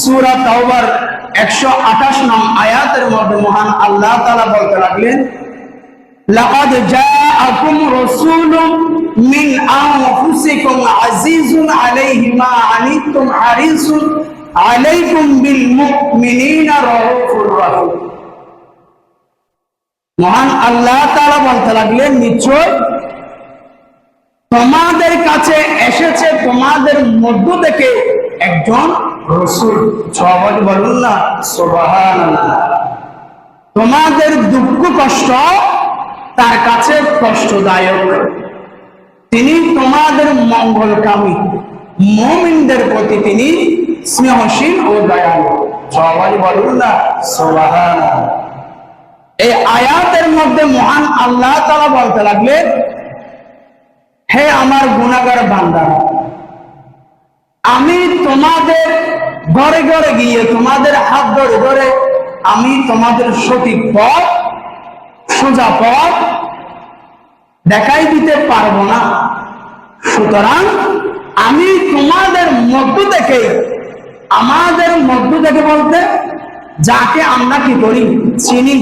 সুরা তাওবার একশো আঠাশ নং আয়াতের মধ্যে মহান আল্লাহ তালা বলতে লাগলেন لقد جاءكم رسول من أنفسكم عزيز عليه ما عنتم حريص عليكم بالمؤمنين رؤوف رحيم মহান আল্লাহ তাআলা বলতে লাগলেন নিশ্চয় তোমাদের কাছে এসেছে তোমাদের মধ্য থেকে একজন রসুল। সবাই বলুন না, সুবহানাল্লাহ। তোমাদের দুঃখ কষ্ট, তার কাছে কষ্টদায়ক। তিনি তোমাদের মঙ্গলকামী। মমিনদের প্রতি তিনি স্নেহশীল ও দয়ালু। সবাই বলুন না, সুবহানাল্লাহ। এই আয়াতের মধ্যে মহান আল্লাহ তাআলা বলতে লাগলেন, হে আমার গুণাগার বান্দা আমি তোমাদের ঘরে ঘরে গিয়ে তোমাদের হাত ধরে ধরে আমি তোমাদের সঠিক পথ, সোজা পথ দেখাই দিতে পারব না। সুতরাং আমি তোমাদের মধ্য থেকে, আমাদের মধ্য থেকে বলতে যাকে আমরা কি করি? চিনি।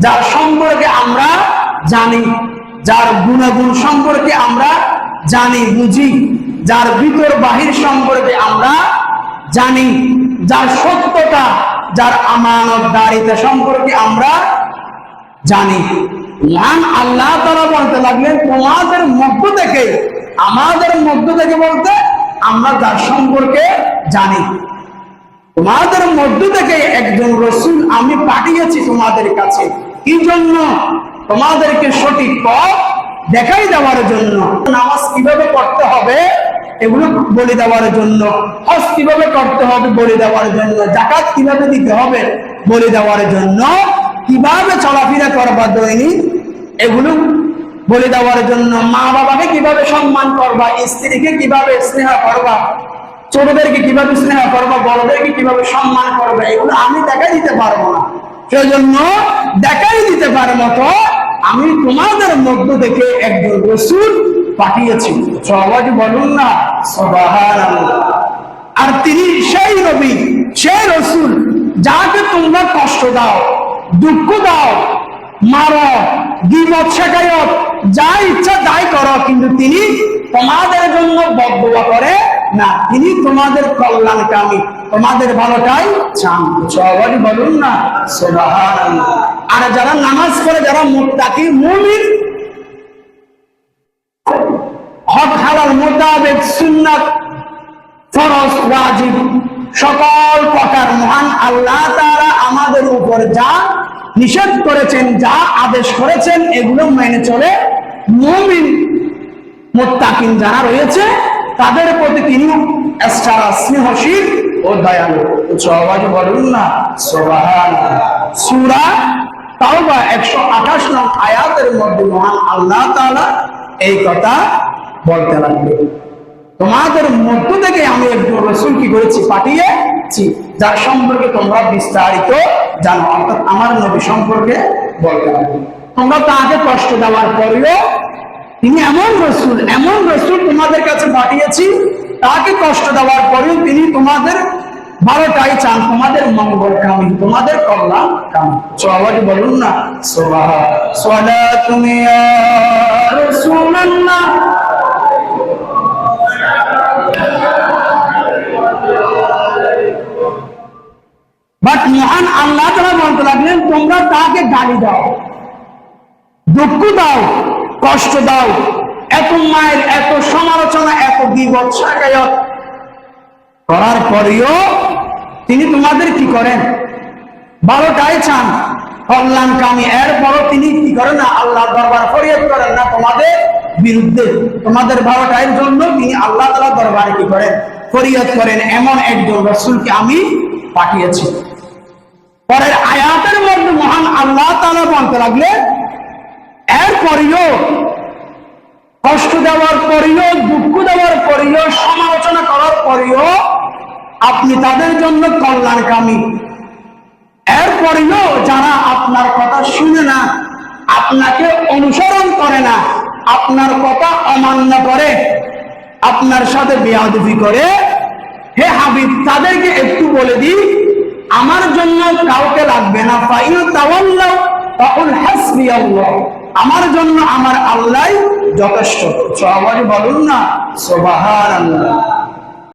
যার সম্পর্কে আমরা জানি, যার গুণাগুণ সম্পর্কে আমরা জানি, বুঝি। যার ভিতর বাহির সম্পর্কে আমরা জানি, যার সত্যতা, যার আমানত দারিতা সম্পর্কে আমরা জানি। মহান আল্লাহ তারা বলতে লাগলেন, তোমাদের মধ্য থেকে, আমাদের মধ্য থেকে বলতে আমরা যার সম্পর্কে জানি। তোমাদের মধ্য থেকে একজন রসুল আমি পাঠিয়েছি তোমাদের কাছে। কি জন্য? তোমাদেরকে সঠিক পথ দেখাই দেওয়ার জন্য। নামাজ কীভাবে করতে হবে? এগুলো বলে দেওয়ার জন্য। হজ কীভাবে করতে হবে বলে দেওয়ার জন্য। জাকাত কীভাবে দিতে হবে বলে দেওয়ার জন্য। কীভাবে চলাফেরা করবা দৈনিক? এগুলো বলে দেওয়ার জন্য। মা বাবাকে কীভাবে সম্মান করবা? স্ত্রীকে কীভাবে স্নেহ করবা? ছোটদেরকে কীভাবে স্নেহ করবা? বড়দেরকে কীভাবে সম্মান করবে? এগুলো আমি দেখাই দিতে পারব না। সেজন্য দেখাই দিতে পারে মতো আমি তোমাদের মধ্য থেকে একজন রসুল পাঠিয়েছি সবাই বলুন না আর তিনি সেই নবী, সেই রসুল, যাকে তোমরা কষ্ট দাও, দুঃখ দাও যা ইচ্ছা তাই করো, কিন্তু তিনি তোমাদের জন্য বদুয়া করে না। তিনি তোমাদের কল্যাণকামী, তোমাদের ভালোটাই চান। সবাই বলুন না। আর যারা নামাজ পড়ে, যারা মুত্তাকি, মুমিন হক মোতাবেক সুন্নাত ফরজ, ওয়াজিব। সকল প্রকার মহান আল্লাহ তাআলা আমাদের উপর যা নিষেধ করেছেন, যা আদেশ করেছেন, এগুলো মেনে চলে মুমিন, মুত্তাকিন যারা রয়েছে, তাদের প্রতি তিনি এছাড়া স্নেহশীল ও দয়ালু। সবাই বলুন না, সুবহানাল্লাহ। সূরা তাওবা 128 নং আয়াতের মধ্যে মহান আল্লাহ তাআলা এই কথা বলতে লাগলেন তোমাদের মধ্য থেকে আমি একজন রসুল কি করেছি? পাঠিয়েছি, যার সম্পর্কে তোমরা বিস্তারিত জানো। অর্থাৎ আমার নবী সম্পর্কে বলতে লাগবে তোমরা তাকে কষ্ট দেওয়ার পরেও তিনি এমন রসুল এমন রসুল তোমাদের কাছে পাঠিয়েছি, তাকে কষ্ট দেওয়ার পরেও তিনি তোমাদের ভালোটাই চান, তোমাদের মঙ্গল কামী, তোমাদের কল্যাণ কামী। সবাই বলুন না, সোবাহ সোলা তুমি বাট মহান আল্লাহ তারা বলতে লাগলেন, তোমরা তাকে গালি দাও, দুঃখ দাও, কষ্ট দাও, এত মায়ের এত সমালোচনা, এত বিপদ করার পরেও তিনি তোমাদের কি করেন? বারোটাই চান কল্যাণকামী এরপরও তিনি কি করেন না? আল্লাহ দরবার ফরিয়াদ করেন না? তোমাদের বিরুদ্ধে। তোমাদের জন্য তিনি আল্লাহ তালা দরবারে কি করেন? ফরিয়াদ করেন এমন একজন রসুলকে আমি পাঠিয়েছি। পরের আয়াতের মধ্যে মহান আল্লাহ তালা বলতে লাগলে, এরপরেও কষ্ট দেওয়ার পরেও, দুঃখ দেওয়ার পরেও, সমালোচনা করার পরেও আপনি তাদের জন্য কল্যাণকামী। এরপরেও যারা আপনার কথা শুনে না, আপনাকে অনুসরণ করে না, আপনার কথা অমান্য করে, আপনার সাথে বেয়াদবি করে, হে হাবিব, তাদেরকে একটু বলে দিই, আমার জন্য কাউকে লাগবে না। তাকুল হাসবি আল্লাহ। আমার জন্য আমার আল্লাহ যথেষ্ট। সবাই বলুন না, সুবহানাল্লাহ।